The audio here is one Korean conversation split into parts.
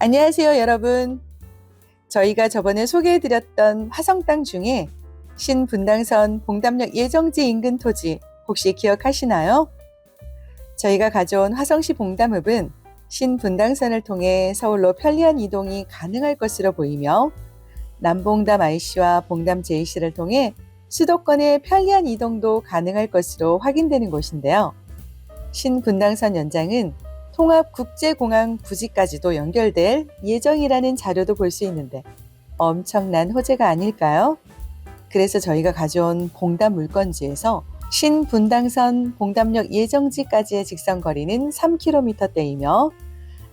안녕하세요, 여러분. 저희가 저번에 소개해드렸던 화성 땅 중에 신분당선 봉담역 예정지 인근 토지 혹시 기억하시나요? 저희가 가져온 화성시 봉담읍은 신분당선을 통해 서울로 편리한 이동이 가능할 것으로 보이며 남봉담 IC와 봉담 JC를 통해 수도권의 편리한 이동도 가능할 것으로 확인되는 곳인데요. 신분당선 연장은 통합국제공항 부지까지도 연결될 예정이라는 자료도 볼 수 있는데 엄청난 호재가 아닐까요? 그래서 저희가 가져온 봉담 물건지에서 신분당선 봉담역 예정지까지의 직선 거리는 3km대이며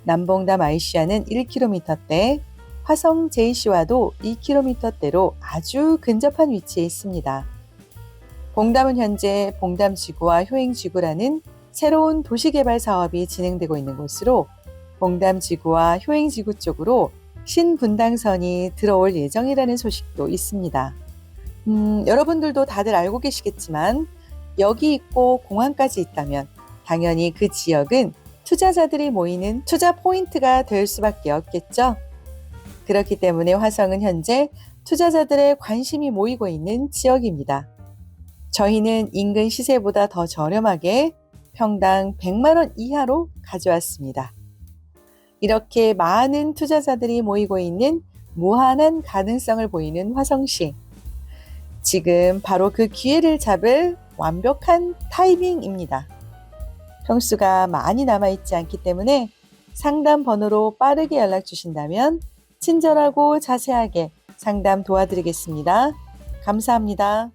남봉담 IC와는 1km대, 화성 JC와도 2km대로 아주 근접한 위치에 있습니다. 봉담은 현재 봉담지구와 효행지구라는 새로운 도시개발 사업이 진행되고 있는 곳으로 봉담지구와 효행지구 쪽으로 신분당선이 들어올 예정이라는 소식도 있습니다. 음, 여러분들도 다들 알고 계시겠지만 여기 있고 공항까지 있다면 당연히 그 지역은 투자자들이 모이는 투자 포인트가 될 수밖에 없겠죠. 그렇기 때문에 화성은 현재 투자자들의 관심이 모이고 있는 지역입니다. 저희는 인근 시세보다 더 저렴하게 평당 100만원 이하로 가져왔습니다. 이렇게 많은 투자자들이 모이고 있는 무한한 가능성을 보이는 화성시. 지금 바로 그 기회를 잡을 완벽한 타이밍입니다. 평수가 많이 남아있지 않기 때문에 상담 번호로 빠르게 연락 주신다면 친절하고 자세하게 상담 도와드리겠습니다. 감사합니다.